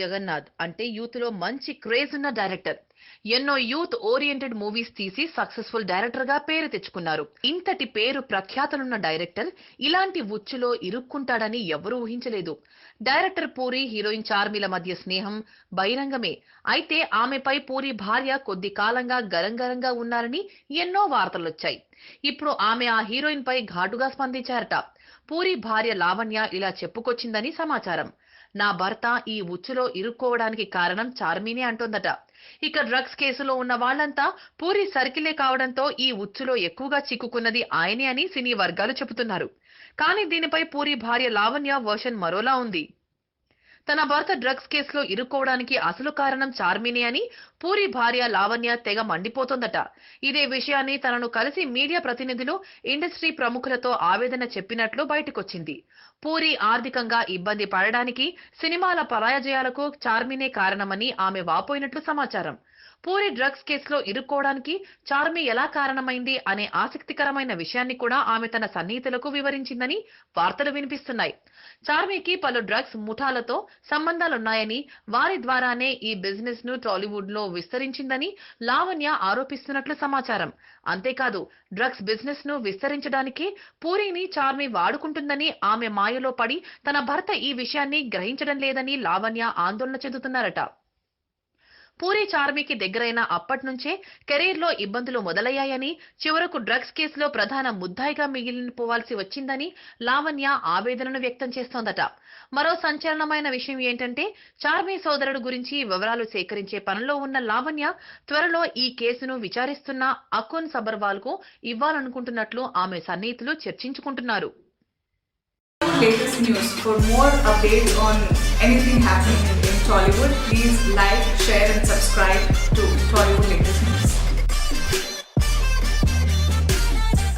జగన్నాథ్ అంటే యూత్లో మంచి క్రేజ్ ఉన్న డైరెక్టర్. ఎన్నో యూత్ ఓరియంటెడ్ మూవీస్ తీసి సక్సెస్ఫుల్ డైరెక్టర్గా పేరు తెచ్చుకున్నారు. ఇంతటి పేరు ప్రఖ్యాతలున్న డైరెక్టర్ ఇలాంటి ఉచ్చులో ఇరుక్కుంటాడని ఎవరూ ఊహించలేదు. డైరెక్టర్ పూరి హీరోయిన్ చార్మిల మధ్య స్నేహం బహిరంగమే. అయితే ఆమెపై పూరి భార్య కొద్ది కాలంగా గరంగరంగా ఉన్నారని ఎన్నో వార్తలొచ్చాయి. ఇప్పుడు ఆమె ఆ హీరోయిన్ పై ఘాటుగా స్పందించారట. పూరి భార్య లావణ్య ఇలా చెప్పుకొచ్చిందని సమాచారం. నా భర్త ఈ ఉచ్చులో ఇరుక్కోవడానికి కారణం చార్మినే అంటోందట. ఇక డ్రగ్స్ కేసులో ఉన్న వాళ్ళంతా పూరి సర్కిలే కావడంతో ఈ ఉచ్చులో ఎక్కువగా చిక్కుకున్నది ఆయనే అని సినీ వర్గాలు చెబుతున్నారు. కానీ దీనిపై పూరి భార్య లావణ్య వర్షన్ మరోలా ఉంది. తన భర్త డ్రగ్స్ కేసులో ఇరుక్కోవడానికి అసలు కారణం చార్మినే అని పూరి భార్య లావణ్య తెగ మండిపోతోందట. ఇదే విషయాన్ని తనను కలిసి మీడియా ప్రతినిధులు ఇండస్ట్రీ ప్రముఖులతో ఆవేదన చెప్పినట్లు బయటకొచ్చింది. పూరి ఆర్థికంగా ఇబ్బంది పడడానికి సినిమాల పరాజయాలకు చార్మినే కారణమని ఆమె వాపోయినట్లు సమాచారం. పూరి డ్రగ్స్ కేసులో ఇరుక్కోవడానికి చార్మి ఎలా కారణమైంది అనే ఆసక్తికరమైన విషయాన్ని కూడా ఆమె తన సన్నిహితులకు వివరించిందని వార్తలు వినిపిస్తున్నాయి. చార్మికి పలు డ్రగ్స్ ముఠాలతో సంబంధాలున్నాయని వారి ద్వారానే ఈ బిజినెస్ను టాలీవుడ్లో విస్తరించిందని లావణ్య ఆరోపిస్తున్నట్లు సమాచారం. అంతేకాదు డ్రగ్స్ బిజినెస్ను విస్తరించడానికి పూరిని చార్మి వాడుకుంటుందని ఆమె మాయలో పడి తన భర్త ఈ విషయాన్ని గ్రహించడం లేదని లావణ్య ఆందోళన చెందుతున్నారట. పూరి చార్మికి దగ్గరైన అప్పటి నుంచే ఇబ్బందులు మొదలయ్యాయని చివరకు డ్రగ్స్ కేసులో ప్రధాన ముద్దాయిగా మిగిలిపోవాల్సి వచ్చిందని లావణ్య ఆవేదనను వ్యక్తం చేస్తోందట మరో సంచలనమైన విషయం ఏంటంటే చార్మి సోదరుడు గురించి వివరాలు సేకరించే పనిలో ఉన్న లావణ్య త్వరలో ఈ కేసును విచారిస్తున్న అకున్ సబర్వాల్కు ఇవ్వాలనుకుంటున్నట్లు ఆమె సన్నిహితులు చర్చించుకుంటున్నారు latest news. For more updates on anything happening in please like, share, and subscribe to Tollywood Latest